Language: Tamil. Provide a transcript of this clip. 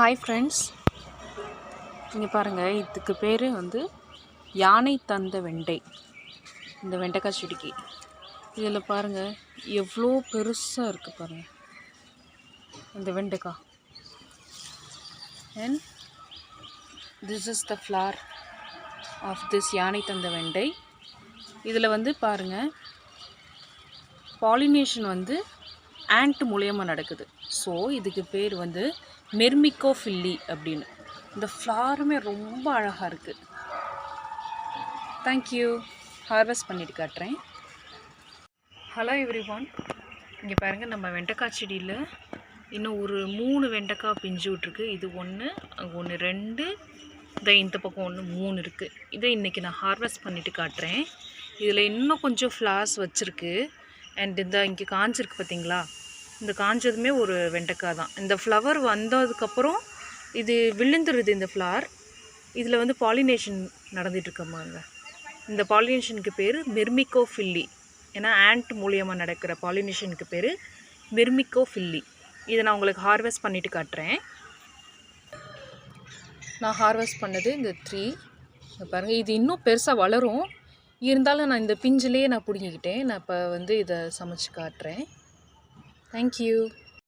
ஹாய் ஃப்ரெண்ட்ஸ் நீங்கள் பாருங்கள் இதுக்கு பேர் வந்து யானை தந்த வெண்டை. இந்த வெண்டைக்காய் செடிக்கு. இதில் பாருங்கள் எவ்வளோ பெருசாக இருக்குது பாருங்கள் இந்த வெண்டைக்காய் and this is the flower of this யானை தந்த வெண்டை. இதில் வந்து பாருங்கள் பாலினேஷன் வந்து ஆண்ட் மூலியமாக நடக்குது. ஸோ இதுக்கு பேர் வந்து மெர்மிக்கோ ஃபில்லி அப்படின்னு. இந்த ஃப்ளாருமே ரொம்ப அழகாக இருக்குது தேங்க்யூ ஹார்வெஸ்ட் பண்ணிட்டு காட்டுறேன். ஹலோ எவ்ரி ஒன் இங்கே பாருங்கள் நம்ம வெண்டைக்காய் செடியில் இன்னும் ஒரு மூணு வெண்டைக்காய் பிஞ்சு விட்ருக்கு இது ஒன்று ஒன்று ரெண்டு இதை இந்த பக்கம் ஒன்று மூணு இருக்குது இதை இன்றைக்கி நான் ஹார்வெஸ்ட் பண்ணிவிட்டு காட்டுறேன். இதில் இன்னும் கொஞ்சம் ஃப்ளார்ஸ் வச்சுருக்கு. அண்ட் இந்த இங்கே காஞ்சிருக்கு பார்த்தீங்களா இந்த காஞ்சதுமே ஒரு வெண்டைக்காய் தான். இந்த ஃப்ளவர் வந்ததுக்கப்புறம் இது விழுந்துருது இந்த ஃப்ளவர் இதில் வந்து பாலினேஷன் நடந்துகிட்ருக்கம்மாங்க இந்த பாலினேஷனுக்கு பேர் மெர்மிக்கோ ஃபில்லி ஏன்னா ஆண்ட் மூலியமாக நடக்கிற பாலினேஷனுக்கு பேர் மெர்மிக்கோ ஃபில்லி இதை நான் உங்களுக்கு ஹார்வெஸ்ட் பண்ணிவிட்டு காட்டுறேன். நான் ஹார்வெஸ்ட் பண்ணது இந்த த்ரீ பாருங்கள் இது இன்னும் பெருசாக வளரும். இருந்தாலும் நான் இந்த பிஞ்சிலே நான் பிடுங்கிக்கிட்டேன். நான் இப்போ வந்து இதை சமைச்சு காட்டுறேன். தேங்க்யூ